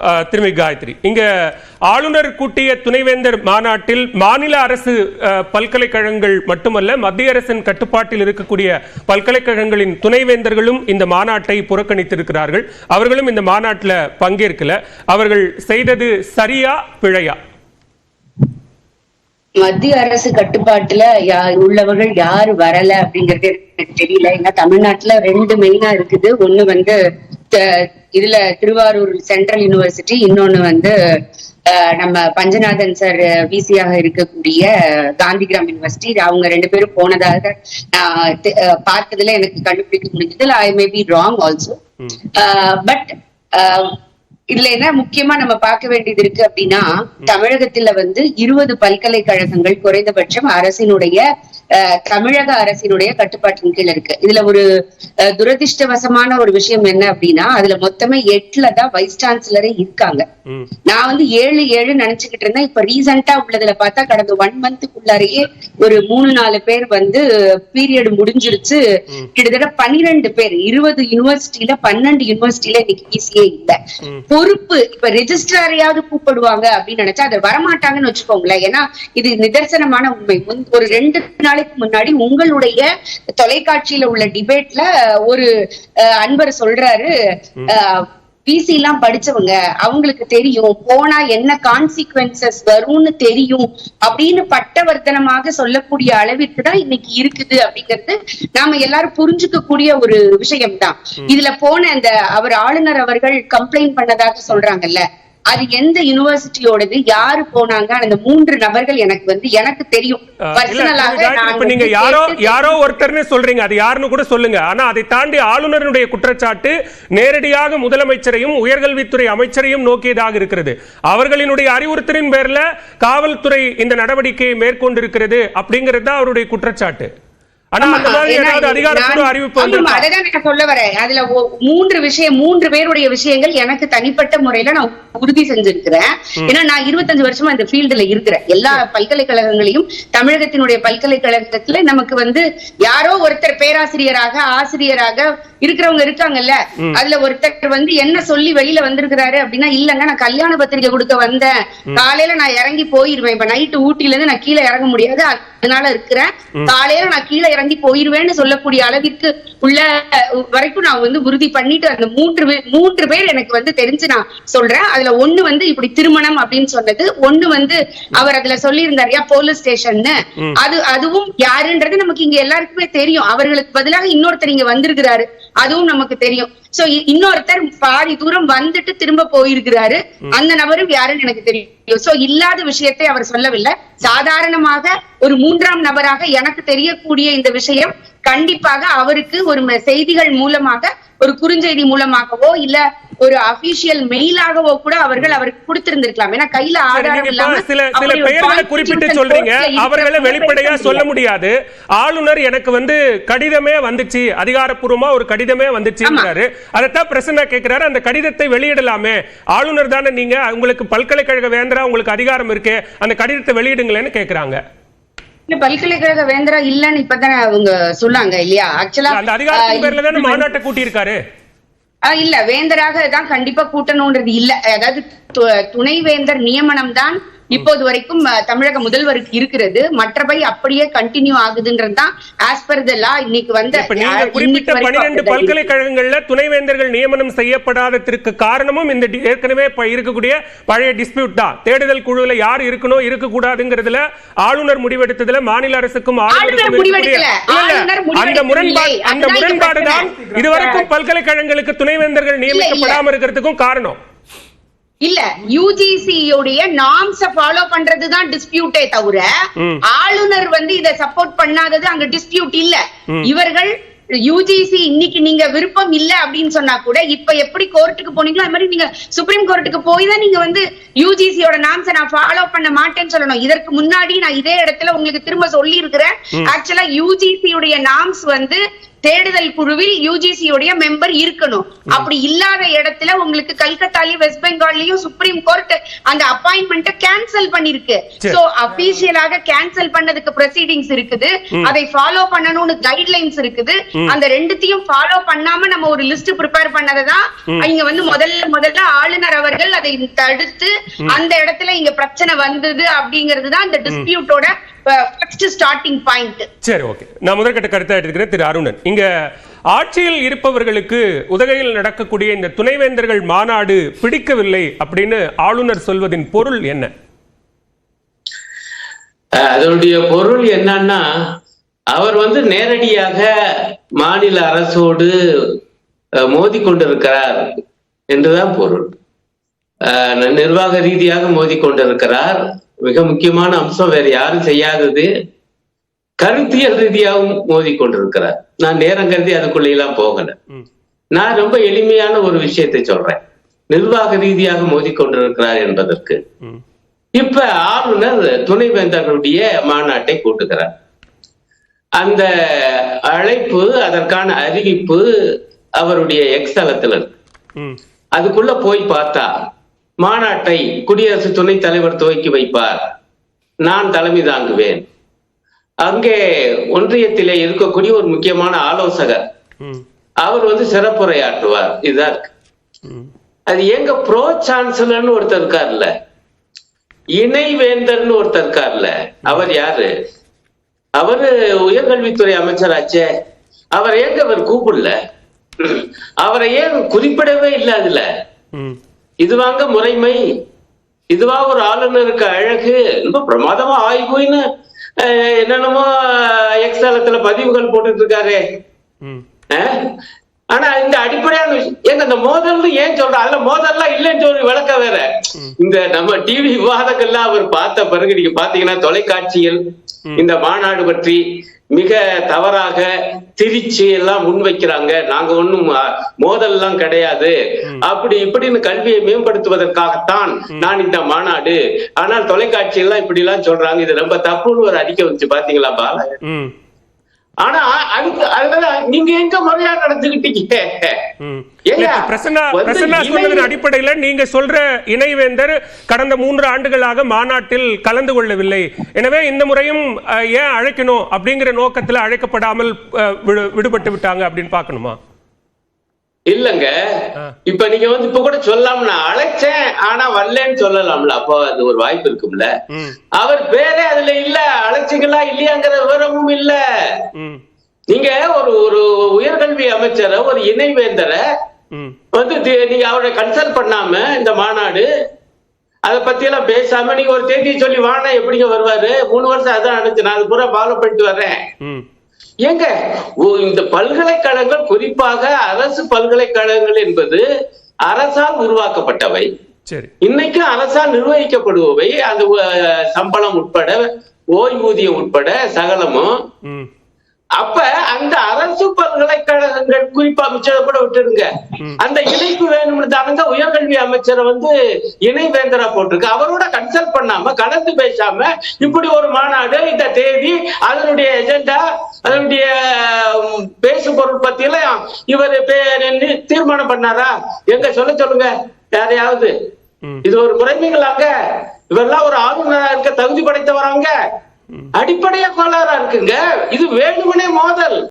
அஹ், திருமதி காயத்ரி. இங்க ஆளுநர் கூட்டிய துணைவேந்தர் மாநாட்டில் மாநில அரசு பல்கலைக்கழகங்கள் மட்டுமல்ல மத்திய அரசின் கட்டுப்பாட்டில் இருக்கக்கூடிய பல்கலைக்கழகங்களின் துணைவேந்தர்களும் இந்த மாநாட்டை புறக்கணித்திருக்கிறார்கள். அவர்களும் இந்த மாநாட்டில் பங்கேற்கல. அவர்கள் செய்தது சரியா பிழையா? மத்திய அரசு கட்டுப்பாட்டுல யா- உள்ளவர்கள் யாரு வரல அப்படிங்கறது எனக்கு தெரியல. ஏன்னா தமிழ்நாட்டுல ரெண்டு மெயினா இருக்குது. ஒண்ணு வந்து இதுல திருவாரூர் சென்ட்ரல் யூனிவர்சிட்டி இன்னொன்னு வந்து நம்ம பஞ்சநாதன் சார் விசியாக இருக்கக்கூடிய காந்திகிராம் யூனிவர்சிட்டி. அவங்க ரெண்டு பேரும் போனதாக நான் பார்த்ததுல எனக்கு கண்டுபிடிக்க முடிஞ்சது. I may. Be wrong also but இதுல என்ன முக்கியமா நம்ம பார்க்க வேண்டியது இருக்கு அப்படின்னா தமிழகத்துல வந்து இருபது பல்கலைக்கழகங்கள் குறைந்தபட்சம் அரசினுடைய தமிழக அரசினுடைய கட்டுப்பாட்டின் கீழ் இருக்கு. இதுல ஒரு துரதிர்ஷ்டவசமான ஒரு விஷயம் என்ன அப்படின்னா அதுல மொத்தமே எட்டுல தான் வைஸ் சான்சலரே இருக்காங்க. நான் வந்து ஏழு ஏழு நினைச்சுக்கிட்டு இருந்தேன். இப்ப ரீசெண்டா உள்ளதுல பார்த்தா கடந்த ஒன் மந்த்துக்குள்ளாரையே ஒரு மூணு நாலு பேர் வந்து பீரியட் முடிஞ்சிருச்சு. கிட்டத்தட்ட பன்னிரெண்டு பேர் இருபது யூனிவர்சிட்டியில பன்னெண்டு யூனிவர்சிட்டியில இன்னைக்கு ஈஸியே இல்ல. பொறுப்பு இப்ப ரெஜிஸ்ட்ராரையாவது கூப்பிடுவாங்க அப்படின்னு நினைச்சா அது வரமாட்டாங்கன்னு வச்சுக்கோங்களேன். ஏன்னா இது நிதர்சனமான உண்மை. முன்- ஒரு ரெண்டு நாளைக்கு முன்னாடி உங்களுடைய தொலைக்காட்சியில உள்ள டிபேட்ல ஒரு அன்பர் சொல்றாரு. பிசி எல்லாம் படிச்சவங்க அவங்களுக்கு தெரியும் போனா என்ன கான்சிக்வன்சஸ் வரும்னு தெரியும் அப்படின்னு பட்டவர்த்தனமாக சொல்லக்கூடிய அளவிற்கு தான் இன்னைக்கு இருக்குது அப்படிங்கிறது நாம எல்லாரும் புரிஞ்சுக்க கூடிய ஒரு விஷயம்தான். இதுல போன அந்த அவர் ஆளுநர் அவர்கள் கம்ப்ளைண்ட் பண்ணதாக சொல்றாங்கல்ல அது எந்த யூனிவர்சிட்டியோடது யாரு போனாங்க அந்த மூன்று நபர்கள் எனக்கு வந்து எனக்கு தெரியும். பர்சனலாக நீங்க யாரோ யாரோ ஒருத்தர்னு சொல்றீங்க அது யாருன்னு கூட சொல்லுங்க. ஆனா அதை தாண்டி ஆளுநருடைய குற்றச்சாட்டு நேரடியாக முதலமைச்சரையும் உயர்கல்வித்துறை அமைச்சரையும் நோக்கியதாக இருக்கிறது. அவர்களினுடைய அறிவுறுத்தலின் பேர்ல காவல்துறை இந்த நடவடிக்கையை மேற்கொண்டிருக்கிறது அப்படிங்கிறது தான் அவருடைய குற்றச்சாட்டு. மூன்று விஷயம் மூன்று பேருடைய விஷயங்கள் எனக்கு தனிப்பட்ட முறையில நான் உறுதி செஞ்சிருக்கிறேன். ஏன்னா நான் இருபத்தஞ்சு வருஷமா இந்த ஃபீல்டுல இருக்கிறேன். எல்லா பல்கலைக்கழகங்களையும் தமிழகத்தினுடைய பல்கலைக்கழகத்துல நமக்கு வந்து யாரோ ஒருத்தர் பேராசிரியராக ஆசிரியராக இருக்கிறவங்க இருக்காங்கல்ல அதுல ஒருத்தர் வந்து என்ன சொல்லி வெளியில வந்திருக்கிறாரு அப்படின்னா இல்லங்க நான் கல்யாண பத்திரிக்கை கொடுக்க வந்தேன். காலையில நான் இறங்கி போயிருவேன். இப்ப நைட்டு ஊட்டில இருந்து நான் கீழே இறங்க முடியாது. அதனால இருக்கிறேன். காலையில நான் கீழே இறங்கி போயிருவேன்னு சொல்லக்கூடிய அளவிற்கு உள்ள வரைக்கும் நான் வந்து உறுதி பண்ணிட்டு அந்த மூன்று மூன்று பேர் எனக்கு வந்து தெரிஞ்சு நான் சொல்றேன். அதுல ஒண்ணு வந்து இப்படி திருமணம் அப்படின்னு சொன்னது. ஒண்ணு வந்து அவர் அதுல சொல்லியிருந்தாருயா போலீஸ் ஸ்டேஷன்னு. அது அதுவும் யாருன்றது நமக்கு இங்க எல்லாருக்குமே தெரியும். அவர்களுக்கு பதிலாக இன்னொருத்தர் இங்க வந்திருக்கிறாரு. அதுவும் நமக்கு தெரியும். சோ இன்னொருத்தர் பாதி தூரம் வந்துட்டு திரும்ப போயிருக்கிறாரு. அந்த நபரும் யாருன்னு எனக்கு தெரியும். சோ இல்லாத விஷயத்தை அவர் சொல்லவில்லை. சாதாரணமாக ஒரு மூன்றாம் நபராக எனக்கு தெரியக்கூடிய இந்த விஷயம் கண்டிப்பாக அவருக்கு ஒரு செய்திகள் மூலமாக ஒரு குறுஞ்செய்தி மூலமாகவோ இல்ல ஒரு அபிஷியல் மெயிலாகவோ கூட அவர்கள் அவருக்கு கொடுத்திருந்திருக்கலாம். ஏன்னா கையில ஆதாரம் சில சில பெயர்களை குறிப்பிட்டு சொல்றீங்க. அவர்களை வெளிப்படையா சொல்ல முடியாது. ஆளுநர் எனக்கு வந்து கடிதமே வந்துச்சு. அதிகாரப்பூர்வமா ஒரு கடிதமே வந்துச்சுங்கிறாரு. அதைத்தான் பிரசன்னா கேட்கிறாரு அந்த கடிதத்தை வெளியிடலாமே. ஆளுநர் தானே நீங்க? உங்களுக்கு பல்கலைக்கழக வேந்தரா உங்களுக்கு அதிகாரம் இருக்கு. அந்த கடிதத்தை வெளியிடுங்களேன்னு கேக்குறாங்க. பல்கலைக்கழக வேந்தரா இல்லன்னு இப்பதானே அவங்க சொன்னாங்க இல்லையா? ஆக்சுவலா அந்த அதிகாரத்தின் பேர்ல தானே மாநாட்டை கூட்டியிருக்காரு. இல்ல வேந்தராக தான் கண்டிப்பா கூட்டணும்ன்றது இல்ல. அதாவது துணைவேந்தர் நியமனம் தான் இப்போது வரைக்கும் தமிழக முதல்வருக்கு இருக்கிறது மற்றபடி அப்படியே கண்டினியூ ஆகுதுன்றது தான் ஆஸ் பர் த லா இன்னைக்கு வந்து குறிப்பிட்ட பனிரெண்டு. பல்கலைக்கழகங்கள்ல துணைவேந்தர்கள் நியமனம் செய்யப்படாததற்கு காரணமும் இந்த ஏற்கனவே இருக்கக்கூடிய பழைய டிஸ்பியூட் தான் தேடுதல் குழுல யார் இருக்கணும் இருக்க கூடாதுங்கிறதுல ஆளுநர் முடிவெடுத்ததுல மாநில அரசுக்கும் அந்த. முரண்பாடு அந்த முரண்பாடு தான். இதுவரைக்கும் பல்கலைக்கழகங்களுக்கு துணைவேந்தர்கள் நியமிக்கப்படாம இருக்கிறதுக்கும் காரணம் இல்ல யூஜிசி உடைய நார்ம்ஸ ஃபாலோ பண்றதுதான் டிஸ்பியூட்டே தவிர. ஆளுநர் வந்து இத சப்போர்ட் பண்ணாதது அங்க டிஸ்பியூட் இல்ல. இவர்கள் யூஜிசி இன்னைக்கு நீங்க விருப்பம் இல்ல அப்படின்னு சொன்னா கூட இப்ப எப்படி கோர்ட்டுக்கு போனீங்களோ அது மாதிரி நீங்க சுப்ரீம் கோர்ட்டுக்கு போய் தான் நீங்க வந்து யூஜிசியோட நாம்ஸ நான் ஃபாலோ பண்ண மாட்டேன்னு சொல்லணும். இதற்கு முன்னாடி நான் இதே இடத்துல உங்களுக்கு திரும்ப சொல்லி இருக்கிறேன் ஆக்சுவலா யூஜிசி உடைய நாம்ஸ் வந்து தேடுதல் குழுவில் யூஜிசி உடைய மெம்பர் இருக்கணும். அப்படி இல்லாத இடத்துல உங்களுக்கு கல்கத்தாலயும் வெஸ்ட் பெங்கால்லயும் சுப்ரீம் கோர்ட் அந்த அப்பாயின்மெண்ட்டை கேன்சல் பண்ணிருக்கு. சோ அபிஷியலாக கேன்சல் பண்ணதுக்கு ப்ரொசீடிங்ஸ் இருக்குது. அதை ஃபாலோ பண்ணணும்னு கைட்லைன்ஸ் இருக்குது. அந்த ரெண்டுத்தையும் ஃபாலோ பண்ணாம நம்ம ஒரு லிஸ்ட் ப்ரிப்பேர் பண்ணதான் இங்க வந்து முதல்ல முதல்ல ஆளுநர் அவர்கள் அதை தடுத்து அந்த இடத்துல இங்க பிரச்சனை வந்தது அப்படிங்கிறது தான் இந்த டிஸ்பியூட்டோட ஸ்டார்டிங் பாயிண்ட் சரி ஓகே நான் முதற்கட்ட கருத்தை எடுத்துக்கிறேன் திரு அருணன். இங்க ஆட்சியில் இருப்பவர்களுக்கு உதகையில் நடக்கக்கூடிய இந்த துணைவேந்தர்கள் மாநாடு பிடிக்கவில்லை அப்படின்னு ஆளுநர் சொல்வதின் பொருள் என்ன? அதனுடைய பொருள் என்னன்னா அவர் வந்து நேரடியாக மாநில அரசோடு மோதி கொண்டிருக்கிறார் என்றுதான் பொருள். நிர்வாக ரீதியாக மோதி கொண்டிருக்கிறார் மிக முக்கியமான அம்சம் வேற யாரும் செய்யாதது கருத்தியல் ரீதியாகவும் மோதி கொண்டிருக்கிறார் நான் நேரம் கருதி அதுக்குள்ள எல்லாம் போகல. நான் ரொம்ப எளிமையான ஒரு விஷயத்தை சொல்றேன் நிர்வாக ரீதியாக மோதி கொண்டிருக்கிறார் என்பதற்கு. இப்ப ஆளுநர் துணைவேந்தர்களுடைய மாநாட்டை கூட்டுகிறார் அந்த அழைப்பு அதற்கான அறிவிப்பு அவருடைய எக்ஸ் தளத்துல இருக்கு. அதுக்குள்ள போய் பார்த்தா மாநாட்டை குடியரசு துணைத் தலைவர் துவக்கி வைப்பார். நான் தலைமை தாங்குவேன். அங்கே ஒன்றியத்திலே இருக்கக்கூடிய ஒரு முக்கியமான ஆலோசகர். அவர் வந்து சிறப்புரையாற்றுவார். இதுதான் இருக்கு. அது எங்க ப்ரோ சான்சலர்னு ஒருத்தர் இருக்கார்ல. இணைவேந்தர்னு ஒருத்தர் இருக்கார்ல. அவர் யாரு? அவரு உயர்கல்வித்துறை அமைச்சராச்சே. அவரை ஏங்க அவர் கூப்பிடல? அவரை ஏன் குறிப்பிடவே இல்லை அதுல. இதுவாங்க முறைமை. இதுவா ஒரு ஆளுநருக்கு அழகு. ரொம்ப பிரமாதமா அஹ், என்னென்னமோ எக்ஸாலத்துல பதிவுகள் போட்டுட்டு இருக்காரு? ஆனா இந்த அடிப்படையான விஷயம் ஏங்க இந்த மோதல் ஏன் சொல்ற? அதுல மோதல்லாம் இல்லைன்னு சொல்லி விளக்க வேற. இந்த நம்ம டிவி விவாதங்கள்லாம் அவர் பார்த்த பிறகு நீங்க பாத்தீங்கன்னா தொலைக்காட்சியில் இந்த மாநாடு பற்றி மிக தவறாக திரிச்சு எல்லாம் முன்வைக்கிறாங்க நாங்க ஒண்ணும் அஹ், மோதல்லாம் கிடையாது. அப்படி இப்படின்னு கல்வியை மேம்படுத்துவதற்காகத்தான் நான் இந்த மாநாடு. ஆனால் தொலைக்காட்சி எல்லாம் இப்படி எல்லாம் சொல்றாங்க. இது ரொம்ப தப்புன்னு ஒரு அறிக்கை வந்துச்சு. பாத்தீங்களா பால. ஆனா அதுக்கு அதனால நீங்க எங்க முறையா நடந்துகிட்டீங்க? அடிப்படையில நீங்க சொல்ற இணைவேந்தர் கடந்த மூன்று ஆண்டுகளாக மாநாட்டில் கலந்து கொள்ளவில்லை. எனவே இந்த முறையும் ஏன் அழைக்கணும் அப்படிங்கிற நோக்கத்துல அழைக்கப்படாமல் விடுபட்டு விட்டாங்க அப்படின்னு பார்க்கணுமா? இல்லங்க. இப்ப நீங்க வந்து இப்ப கூட சொல்லாம நான் அழைச்சேன் ஆனா வரலன்னு சொல்லலாம்ல. அப்போ அது ஒரு வாய்ப்பு இருக்கும்ல. அவர் பேரே அதுல இல்ல அழைச்சிங்களா இல்லையாங்கிற விவரமும் இல்ல ம். நீங்க ஒரு ஒரு உயர்கல்வி அமைச்சரை ஒரு இணைவேந்தரை ம். வந்து நீங்க அவரை கன்சல்ட் பண்ணாம இந்த மாநாடு அதை பத்தி எல்லாம் பேசாம நீங்க ஒரு தேதியை சொல்லி வானா எப்படிங்க வருவாரு மூணு வருஷம் அதான் நடந்துச்சு நான் அது பூரா ஃபாலோ பண்ணிட்டு வர்றேன். ஏங்க ஓ, இந்த பல்கலைக்கழகங்கள் குறிப்பாக அரசு பல்கலைக்கழகங்கள் என்பது அரசால் உருவாக்கப்பட்டவை இன்னைக்கு அரசால் நிர்வகிக்கப்படுபவை அந்த சம்பளம் உட்பட ஓய்வூதியம் உட்பட சகலமும். அப்ப அந்த அரசு பல்கலைக்கழகங்கள் குறிப்பா அமைச்சரை கூட விட்டுருங்க. அந்த இணைப்பு வேணும்னு தானுங்க உயர்கல்வி அமைச்சரை வந்து இணைவேந்தரா போட்டிருக்கு. அவரோட கன்சல்ட் பண்ணாம கலந்து பேசாம இப்படி ஒரு மாநாடு இந்த தேதி அதனுடைய எஜெண்டா அதனுடைய பேசு பொருள் பத்தி எல்லாம் இவர் தீர்மானம் பண்ணாரா? எங்க சொல்ல சொல்லுங்க. யாரையாவது. இது ஒரு முறைமைகளாங்க இவரெல்லாம் ஒரு ஆளுநரா இருக்க தகுதி படைத்தவராங்க. அடிப்படையா கோளாறா இருக்குங்க. இது வேணுமனே மோதல்.